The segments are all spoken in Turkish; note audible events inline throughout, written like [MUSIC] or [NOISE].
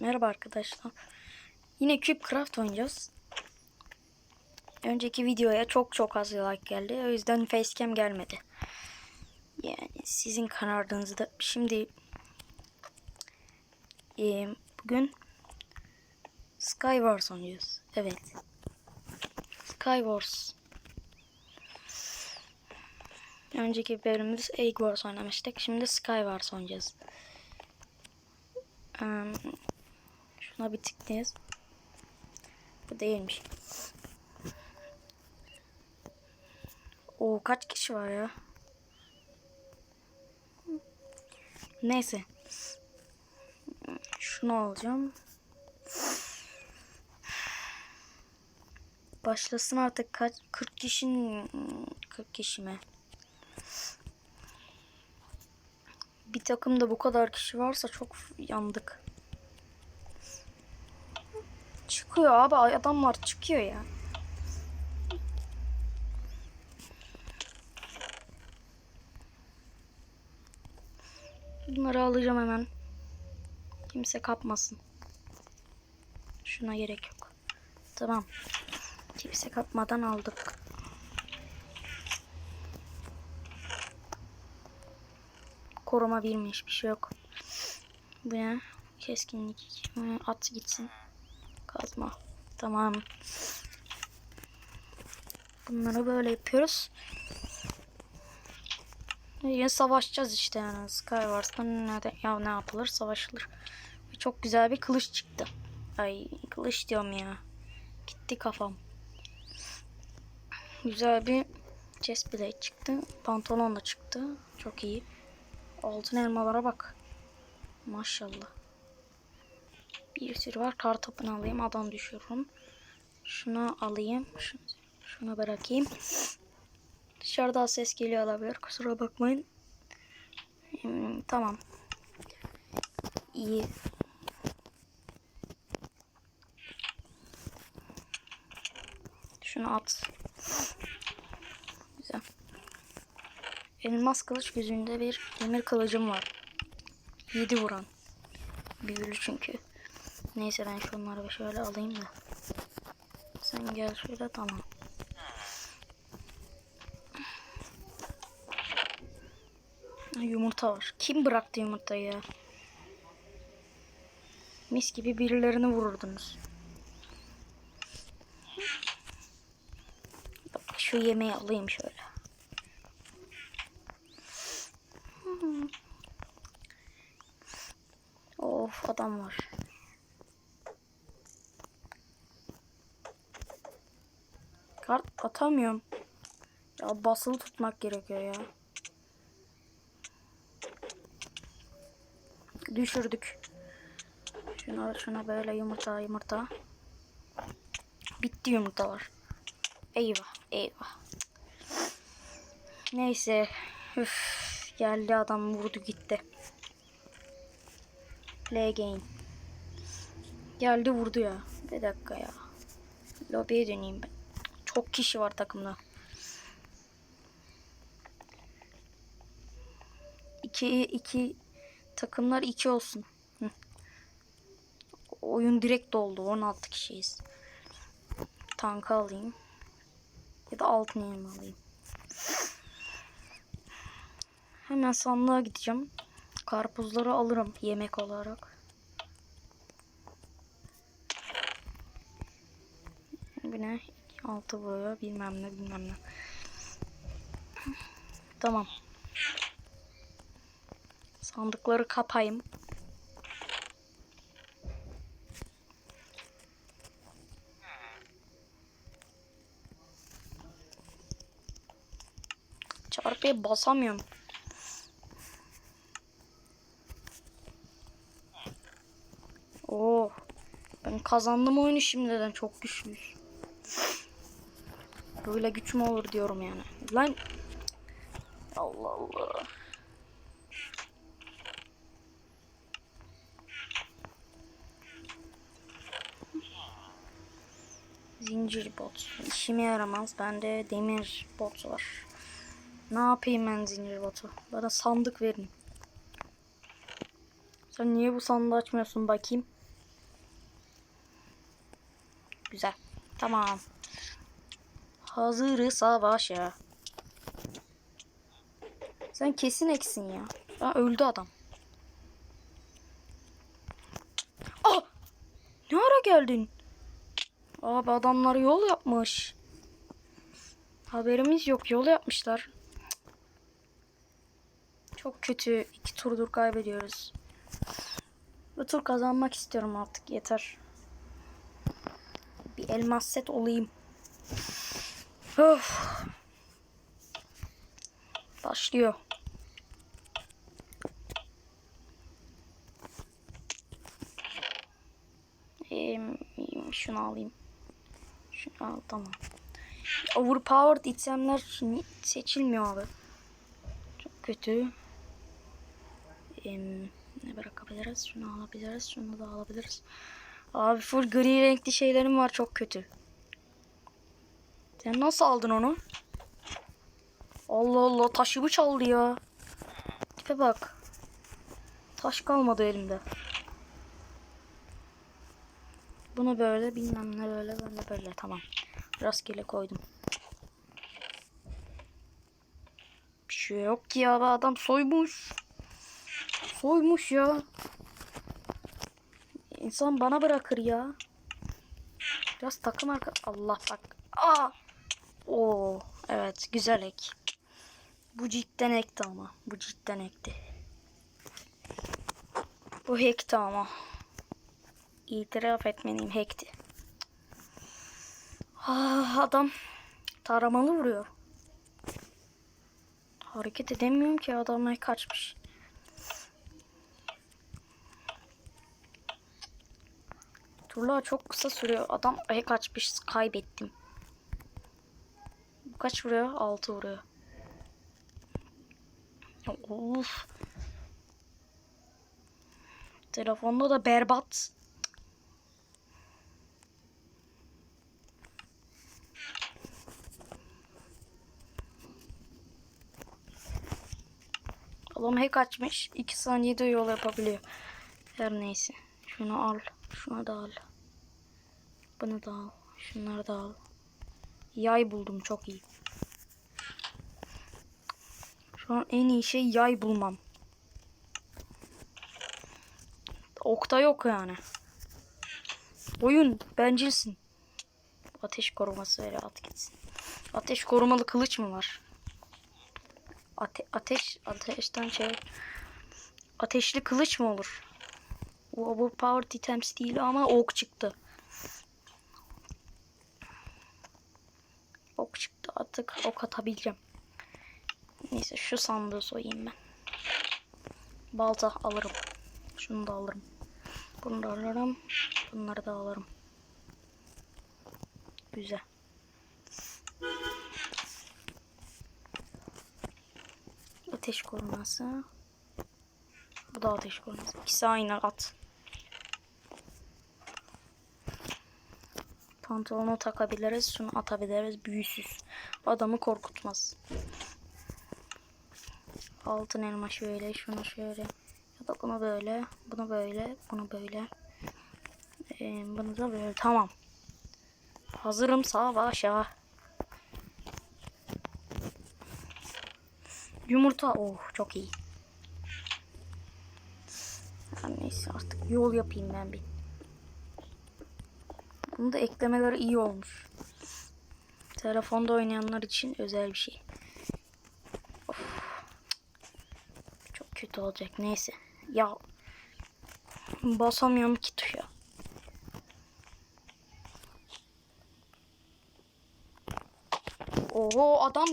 Merhaba arkadaşlar. Yine Cube Craft oynayacağız. Önceki videoya çok çok az like geldi. O yüzden facecam gelmedi. Yani sizin kararınızda. Şimdi e, bugün Skywars oynayacağız. Evet. Skywars. Önceki bölümümüzde Egg Wars oynamıştık. Şimdi Skywars oynayacağız. Um, şuna bir tıklayız. Bu değilmiş. O kaç kişi var ya? Neyse. Şunu alacağım. Başlasın artık kaç 40 kişinin 40 kişi mi? Bir takımda bu kadar kişi varsa çok yandık. Çıkıyor abi adamlar çıkıyor ya. Bunları alacağım hemen. Kimse kapmasın. Şuna gerek yok. Tamam. Kimse kapmadan aldık. Koruma bilmiş bir şey yok. Bu ne? Keskinlik. At gitsin. Kazma. Tamam. Bunları böyle yapıyoruz. Yine savaşacağız işte yani. Skywars'ta ne, ya ne yapılır? Savaşılır. Çok güzel bir kılıç çıktı. Ay kılıç diyorum ya. Gitti kafam. Güzel bir chest plate çıktı. Pantolon da çıktı. Çok iyi. Altın elmalara bak. Maşallah. Bir sürü var. Kartopunu alayım. Adam düşürürüm. Şunu alayım. Şunu, şunu bırakayım. Dışarıda ses geliyor olabilir. Kusura bakmayın. Hmm, tamam. İyi. Şunu at. Güzel. Elmas kılıç yüzünde bir demir kılıcım var. 7 vuran. Büyülü çünkü. Neyse ben şunları bir şöyle alayım da. Sen gel şöyle tamam. Yumurta var. Kim bıraktı yumurtayı ya? Mis gibi birilerini vururdunuz. Bak şu yemeği alayım şöyle. Of adam var. Atamıyorum. Ya basılı tutmak gerekiyor ya. Düşürdük. Şuna, şuna böyle yumurta yumurta. Bitti yumurtalar. Eyvah eyvah. Neyse. Üf, geldi adam vurdu gitti. Game. Geldi vurdu ya. Bir dakika ya. Lobiye döneyim ben. Çok kişi var takımda. İki, iki takımlar iki olsun. Hı. Oyun direkt doldu. 16 kişiyiz. Tanka alayım. Ya da altın elma alayım. Hemen sandığa gideceğim. Karpuzları alırım yemek olarak. Bu ne? Altı vuruyor. Bilmem ne bilmem ne. Tamam. Sandıkları kapayım. Çarpıya basamıyorum. Oo. Ben kazandım oyunu şimdiden çok güçlüyüz. Böyle güç mü olur diyorum yani. Lan. Allah Allah. Zincir bot. İşime yaramaz. Bende demir bot var. Ne yapayım ben zincir botu? Bana sandık verin. Sen niye bu sandığı açmıyorsun bakayım? Güzel. Tamam. Hazırız savaşa. Sen kesin eksin ya. Ha, öldü adam. Ah! Ne ara geldin? Abi adamlar yol yapmış. Haberimiz yok. Yol yapmışlar. Çok kötü. İki turdur kaybediyoruz. Bu tur kazanmak istiyorum artık. Yeter. Bir elmas set olayım. Of. Başlıyor. Şunu alayım. Şunu al tamam. Overpowered itemler seçilmiyor abi. Çok kötü. Ee, ne bırakabiliriz? Şunu alabiliriz. Şunu da alabiliriz. Abi full gri renkli şeylerim var. Çok kötü. Sen nasıl aldın onu? Allah Allah taşımı çaldı ya. Tipe bak. Taş kalmadı elimde. Bunu böyle bilmem ne böyle böyle böyle tamam. Rastgele koydum. Bir şey yok ki ya adam soymuş. Soymuş ya. İnsan bana bırakır ya. Biraz takım arka... Allah bak. Aa! Oo, evet güzel ek. Bu cidden ekti ama. Bu cidden ekti. Bu hackti ama. İtiraf etmeliyim hackti. Ah, adam taramalı vuruyor. Hareket edemiyorum ki adamlar kaçmış. Turlar çok kısa sürüyor. Adam ay kaçmış kaybettim. Kaç vuruyor? 6 vuruyor. Ya, Of. Telefonda da berbat. Adam hack açmış. 2 saniyede yol yapabiliyor. Her neyse. Şunu al. Şunu da al. Bunu da al. Şunları da al. Yay buldum çok iyi. Şu an en iyi şey yay bulmam. Okta yok yani. Oyun bencilsin. Ateş koruması ver at gitsin. Ateş korumalı kılıç mı var? Ate ateş ateşten şey ateşli kılıç mı olur? Bu overpowered items değil ama ok çıktı. Ok çıktı artık ok atabileceğim. Neyse şu sandığı soyayım ben. Balta alırım. Şunu da alırım. Bunu da alırım. Bunları da alırım. Güzel. Ateş koruması. Bu da ateş koruması. İkisi aynı at. Pantolonu takabiliriz. Şunu atabiliriz. Büyüsüz. Adamı korkutmaz. Altın elma şöyle. Şunu şöyle. Ya da bunu böyle. Bunu böyle. Bunu böyle. Ee, bunu da böyle. Tamam. Hazırım savaşa. Yumurta. Oh çok iyi. Her neyse artık yol yapayım ben bir. Bunu da eklemeleri iyi olmuş. Telefonda oynayanlar için özel bir şey. Of. Çok kötü olacak. Neyse. Ya basamıyorum ki tuşa. Oo adam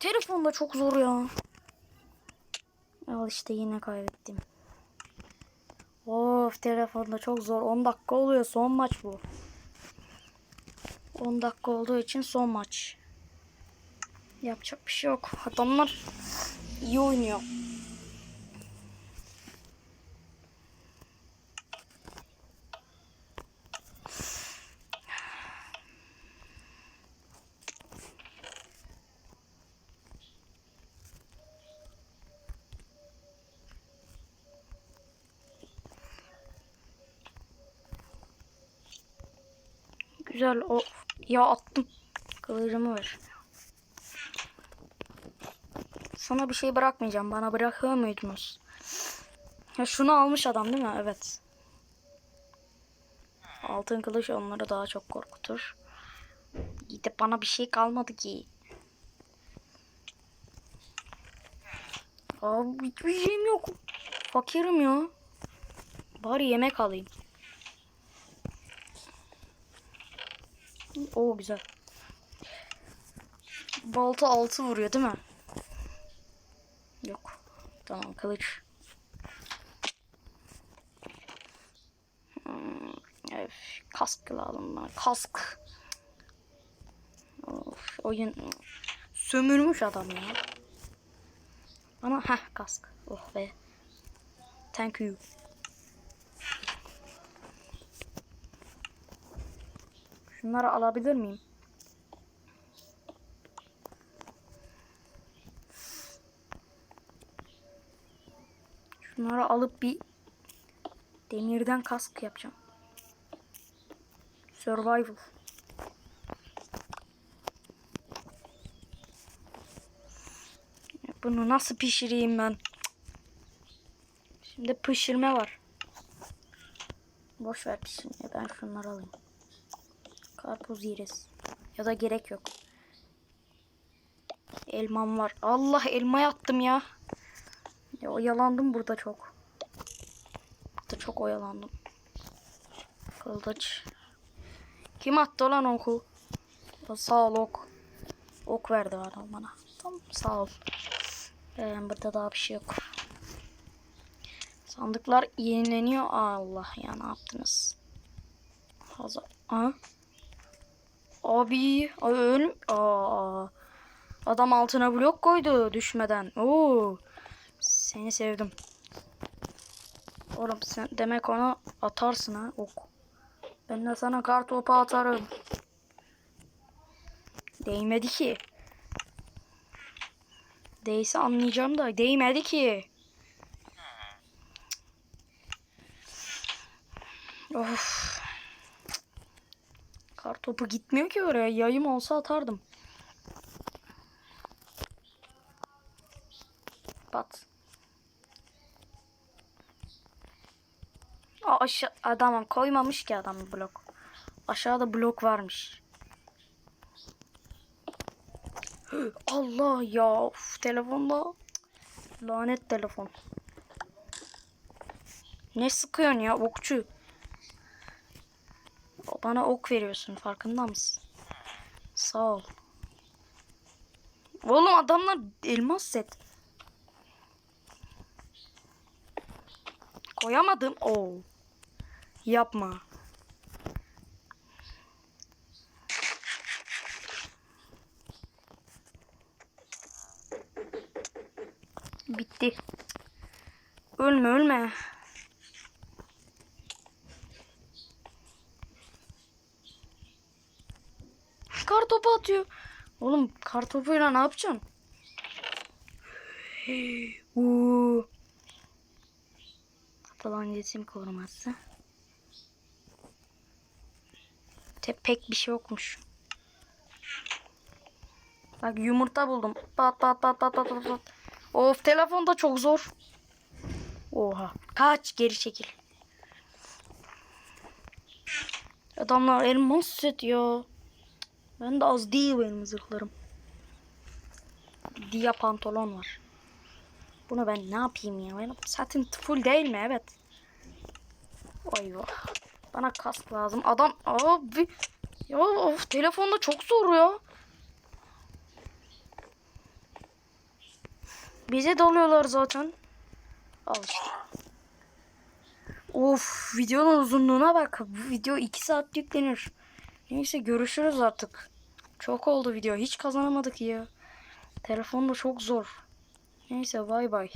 telefonda çok zor ya. Al işte yine kaybettim. Of telefonda çok zor. 10 dakika oluyor son maç bu. 10 dakika olduğu için son maç. Yapacak bir şey yok. Adamlar iyi oynuyor. Güzel o. Ya attım. Kılıcımı ver. Sana bir şey bırakmayacağım. Bana bırakıyor muydunuz? Ya şunu almış adam değil mi? Evet. Altın kılıç onları daha çok korkutur. Gidip bana bir şey kalmadı ki. Abi hiçbir şeyim yok. Fakirim ya. Bari yemek alayım. Oo güzel. Balta altı vuruyor değil mi? Yok. Tamam kılıç. Hmm, öf, kask lazım bana. Kask. Of, oyun sömürmüş adam ya. Ama heh kask. Oh be. Thank you. Şunları alabilir miyim? Şunları alıp bir demirden kask yapacağım. Survival. Bunu nasıl pişireyim ben? Şimdi pişirme var. Boş ver pişirmeyi. Ben şunları alayım. Karpuz yeriz. Ya da gerek yok. Elmam var. Allah elma attım ya. Ya oyalandım burada çok. Burada çok oyalandım. Kılıç. Kim attı lan oku? Sağ ol ok. Ok verdi adam bana. Tamam sağ ol. Ee, burada daha bir şey yok. Sandıklar yenileniyor. Allah ya ne yaptınız? Hazır. Ha? Abi, ay öl Aa. Adam altına blok koydu düşmeden. Oo. Seni sevdim. Oğlum sen demek ona atarsın ha ok. Ben de sana kar topu atarım. Değmedi ki. Değse anlayacağım da değmedi ki. Of. Topu gitmiyor ki oraya. Yayım olsa atardım. Aa, aşağı adamım koymamış ki adam blok. Aşağıda blok varmış. [GASPS] Allah ya of, telefonda lanet telefon. Ne sıkıyorsun ya okçu? Bana ok veriyorsun farkında mısın? Sağ ol. Oğlum adamlar elmas set. Koyamadım. Oo. Yapma. Bitti. Ölme ölme. Kar topu atıyor. Oğlum kar topuyla ne yapacaksın? Uuu. Falan iletişim koruması. Te pek bir şey yokmuş. Bak yumurta buldum. Pat pat pat pat pat pat. pat. Of telefon da çok zor. Oha. Kaç geri çekil. Adamlar elmas set ya. Ben de az değil benim zırhlarım. Dia pantolon var. Bunu ben ne yapayım ya? Benim zaten full değil mi? Evet. Eyvah. Bana kask lazım. Adam abi ya of telefonda çok zor ya. Bize dalıyorlar zaten. Al işte. Of videonun uzunluğuna bak. Bu video 2 saat yüklenir. Neyse görüşürüz artık. Çok oldu video. Hiç kazanamadık ya. Telefonda çok zor. Neyse bay bay.